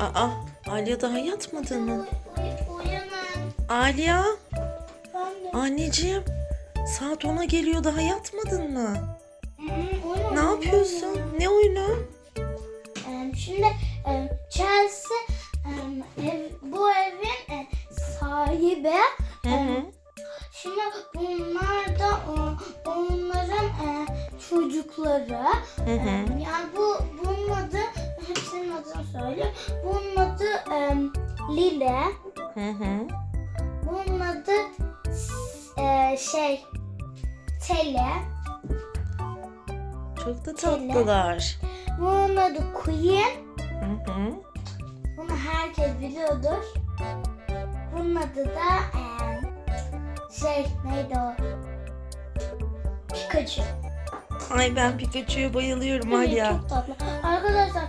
Aa, Alya daha yatmadın mı? De. anneciğim. Saat 10'a geliyor daha yatmadın mı? Ne yapıyorsun? Ne oyunu? Şimdi Chelsea bu evin e, sahibi. Hı hı. Şimdi bunlar da onların e, çocukları. Hı hı. Yani Lile. Hı hı. Bunun adı e, şey Tele. Çok da tatlılar. Bunun adı Queen. Hı hı. Bunu herkes biliyordur. Bunun adı da eee, şey neydi o? Pikachu. Ay ben Pikachu'ya bayılıyorum Evet, Alya. Çok tatlı. Arkadaşlar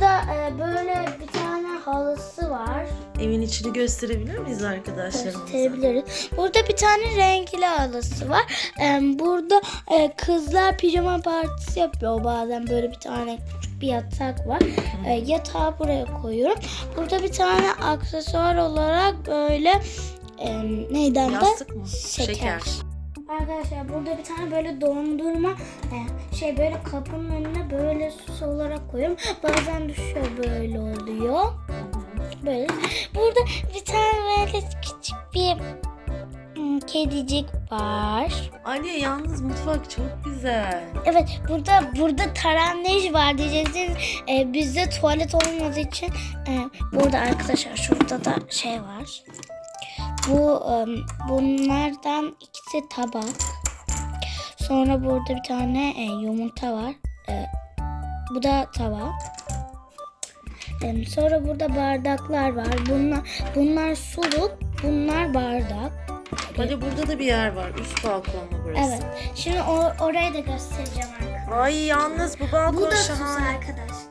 burada e, böyle bir tane halısı var. Evin içini gösterebilir miyiz arkadaşlarımıza? Gösterebiliriz. Burada bir tane renkli halısı var. Em, burada e, kızlar pijama partisi yapıyor. Bazen böyle bir tane küçük bir yatak var. E, yatağı buraya koyuyorum. Burada bir tane aksesuar olarak böyle em, neyden de Yastık mı? Şeker. Arkadaşlar burada bir tane böyle dondurma e, şey böyle kapının önüne böyle süs olarak koyuyorum. Bazen düşüyor böyle oluyor. Böyle. Burada bir tane böyle küçük bir hmm, kedicik var. Alya yalnız mutfak çok güzel. Evet burada burada tarannej var diyeceksiniz. E, bizde tuvalet olmadığı için e, burada arkadaşlar şurada da şey var. Bu e, bunlardan ikisi tabak. Sonra burada bir tane e, yumurta var. E, bu da tabak. E, sonra burada bardaklar var. Bunlar bunlar suluk, bunlar bardak. Alya burada da bir yer var. Üst balkonlu burası. Evet. Şimdi o, orayı da göstereceğim arkadaşlar. Ay yalnız bu balkon Bu da şahane. arkadaşlar.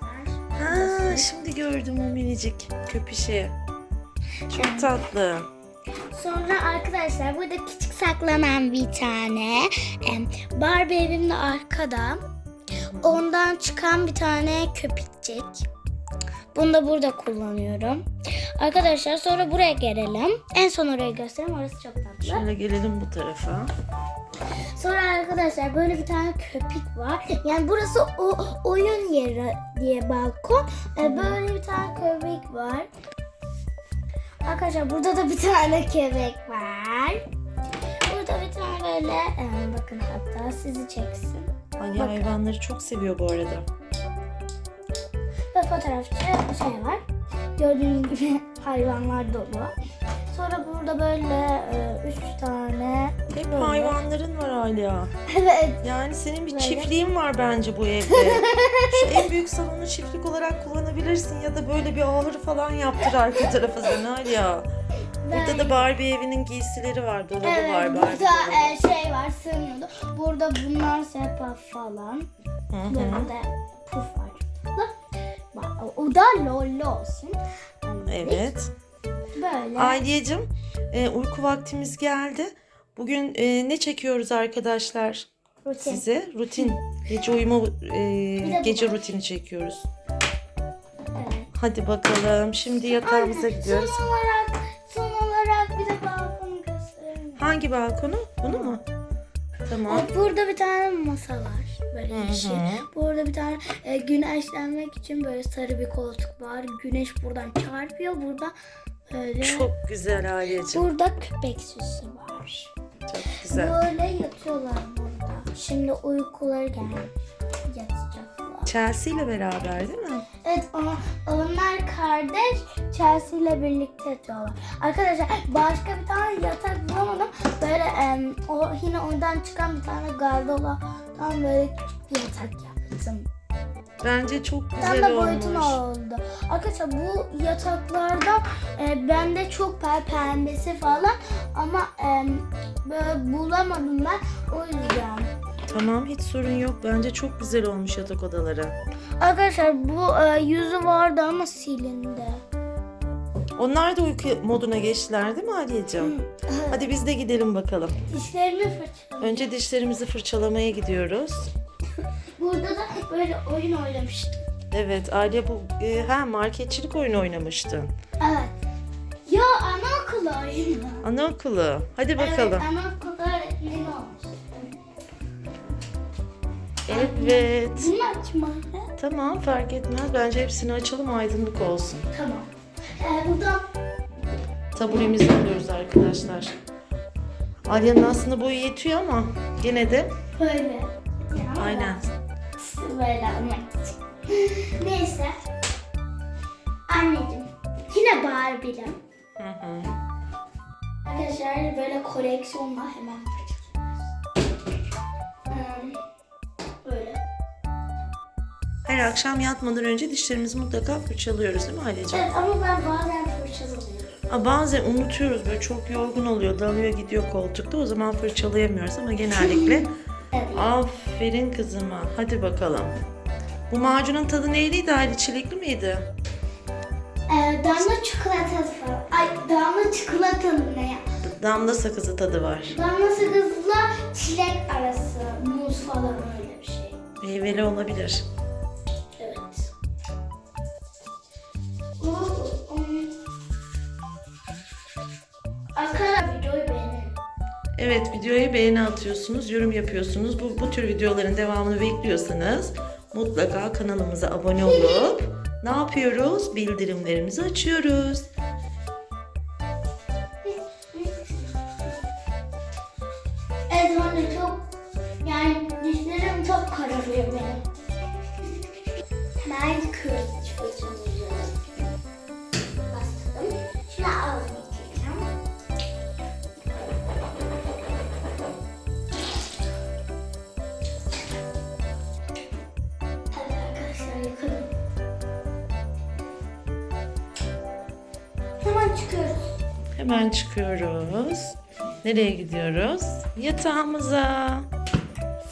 Ha, şimdi gördüm o minicik köpüşü. Çok tatlı. Sonra arkadaşlar burada küçük saklanan bir tane Barbie evimde arkada. Ondan çıkan bir tane köpükçik. Bunu da burada kullanıyorum. Arkadaşlar sonra buraya gelelim. En son orayı göstereyim. Orası çok tatlı. Şöyle gelelim bu tarafa. Sonra arkadaşlar böyle bir tane köpük var. Yani burası o oyun yeri diye balkon. Ee, böyle bir tane köpek var. Arkadaşlar burada da bir tane köpek var. Burada bir tane böyle e, bakın hatta sizi çeksin. Alya hayvanları çok seviyor bu arada. Ve fotoğrafçı şey var. Gördüğünüz gibi hayvanlar dolu. Sonra burada böyle e, üç tane Hep böyle. hayvanların var Alya. Evet. Yani senin bir Böyle. çiftliğin var bence bu evde. Şu en büyük salonu çiftlik olarak kullanabilirsin ya da böyle bir ahır falan yaptır arka tarafı sen Alya. Burada da Barbie evinin giysileri var, dolabı Evet, var Barbie burada e, şey var sığmıyordu. Burada bunlar sepa falan. Hı hı. Böyle de puf var. O da lollo olsun. Evet. Böyle. Aileciğim, e, uyku vaktimiz geldi. Bugün e, ne çekiyoruz arkadaşlar? rutin. Size rutin, gece uyuma, e, gece rutini çekiyoruz. Evet. Hadi bakalım, şimdi yatağımıza Anne, gidiyoruz. Son olarak, son olarak bir de balkonu göstereyim. Hangi balkonu? Bunu mu? Tamam. Burada bir tane masa var. Böyle Hı yeşil. hı. Burada bir tane e, güneşlenmek için böyle sarı bir koltuk var. Güneş buradan çarpıyor. Burada böyle. Çok güzel Aileciğim. Burada köpek süsü var. Çok güzel. Böyle yatıyorlar burada. Şimdi uykuları gelmiş. Yatacaklar. Chelsea ile beraber değil mi? Evet ama onlar kardeş Chelsea ile birlikte yatıyorlar. Arkadaşlar başka bir tane yatak bulamadım. Böyle em, o yine oradan çıkan bir tane gardola tam böyle küçük bir yatak yaptım. Bence çok Tam güzel da boyutuna olmuş. oldu. Arkadaşlar bu yataklardan e, bende çok pe- pembesi falan ama em, böyle bulamadım ben o yüzden. Tamam hiç sorun yok. Bence çok güzel olmuş yatak odaları. Arkadaşlar bu e, yüzü vardı ama silindi. Onlar da uyku moduna geçtiler değil mi Aliyeciğim? Hadi biz de gidelim bakalım. Dişlerimi fırçaladım. Önce dişlerimizi fırçalamaya gidiyoruz. burada da böyle oyun oynamıştım. Evet Aliye bu e, ha marketçilik oyunu oynamıştın. Evet. Ya anaokulu oyunu. Anaokulu. Hadi bakalım. Evet anaokulu öğretmeni olmuştum. Evet. Bunu açma. Tamam fark etmez. Bence hepsini açalım aydınlık olsun. Tamam. Ee, buradan Taburemizi alıyoruz arkadaşlar. Alya'nın aslında boyu yetiyor ama gene de böyle. Ya, aynen. Böyle almak için. Neyse. Anneciğim. Yine Barbie'lim. Hı hı. Arkadaşlar böyle koleksiyonla hemen fırçalıyoruz. Hmm, Böyle. Her akşam yatmadan önce dişlerimizi mutlaka fırçalıyoruz değil mi Alya'cığım? Evet ama ben bazen fırçalıyorum. Aa, bazen unutuyoruz böyle çok yorgun oluyor, dalıyor gidiyor koltukta o zaman fırçalayamıyoruz ama genellikle Evet. aferin kızıma. Hadi bakalım. Bu macunun tadı neyliydi Ali? Çilekli miydi? Ee, damla çikolatalı falan. Ay damla çikolatalı ne ya? Damla sakızı tadı var. Damla sakızla çilek arası. Muz falan öyle bir şey. Meyveli olabilir. Evet. Arkadaşlar videoyu beğenin. Evet videoya beğeni atıyorsunuz, yorum yapıyorsunuz. Bu, bu tür videoların devamını bekliyorsanız mutlaka kanalımıza abone olup ne yapıyoruz? Bildirimlerimizi açıyoruz. Evet anne çok yani dişlerim çok kararıyor benim. Hemen kırmızı fırçamızı Hemen çıkıyoruz. Hemen çıkıyoruz. Nereye gidiyoruz? Yatağımıza.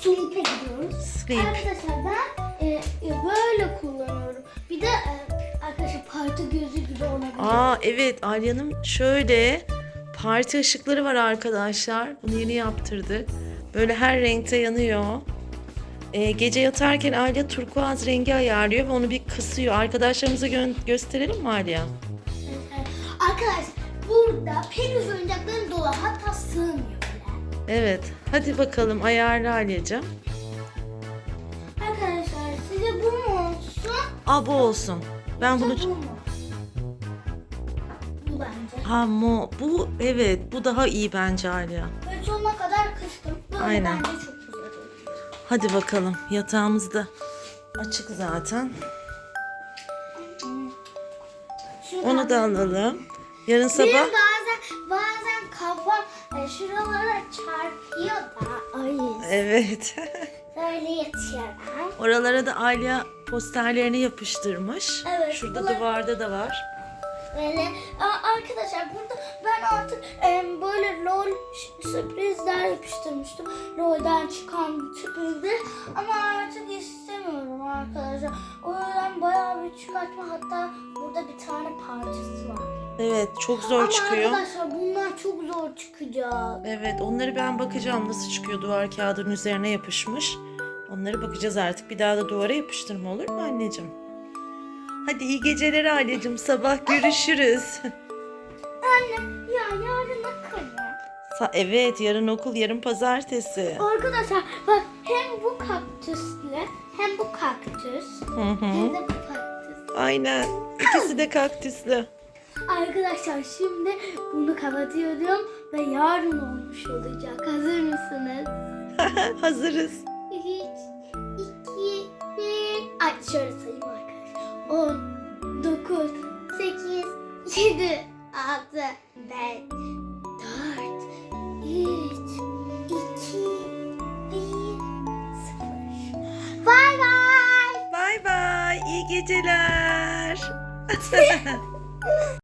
Sleep'e gidiyoruz. Sleep. Arkadaşlar ben e, e, böyle kullanıyorum. Bir de e, arkadaşlar parti gözü gibi olabilir. Aa evet Alya'nın şöyle parti ışıkları var arkadaşlar. Bunu yeni yaptırdık. Böyle her renkte yanıyor. Ee, gece yatarken Alya turkuaz rengi ayarlıyor ve onu bir kısıyor. Arkadaşlarımıza gö- gösterelim mi Alya? Burada peluş oyuncakların dolu hatta sığmıyor bile. Evet. Hadi bakalım ayarla Alya'cığım. Arkadaşlar size bu mu olsun? Aa bu olsun. Ben bunu... Bu mu? Bu bence. Ha mo bu evet bu daha iyi bence Alya. Böyle sonuna kadar kıstım. Böyle Aynen. bence çok güzel olur. Hadi bakalım yatağımız da açık zaten. Şuradan- Onu da alalım. Yarın Benim sabah bazen bazen kafam e, şuralara çarpıyor da ay evet. böyle yatıyorum. Oralara da Alya posterlerini yapıştırmış. Evet, Şurada bunlar- duvarda da var. Böyle Aa, arkadaşlar burada ben artık e, böyle lol sürprizler yapıştırmıştım. Lol'den çıkan bir sürprizdir. Ama artık istemiyorum arkadaşlar. O yüzden bayağı bir çıkartma hatta burada bir tane parçası var. Evet çok zor Ama çıkıyor. arkadaşlar bunlar çok zor çıkacak. Evet onları ben bakacağım nasıl çıkıyor duvar kağıdının üzerine yapışmış. Onları bakacağız artık. Bir daha da duvara yapıştırma olur mu anneciğim? Hadi iyi geceler Alya'cığım. Sabah görüşürüz. Anne ya yarın akıllı. Sa- evet yarın okul yarın pazartesi. Arkadaşlar bak hem bu kaktüsle hem bu kaktüs Hı hem hı. de bu kaktüs. Aynen. İkisi de kaktüslü. Arkadaşlar şimdi bunu kapatıyorum ve yarın olmuş olacak. Hazır mısınız? Hazırız. 3, 2, 1. Ay şöyle sayayım arkadaşlar. 10, 9, 8, 7,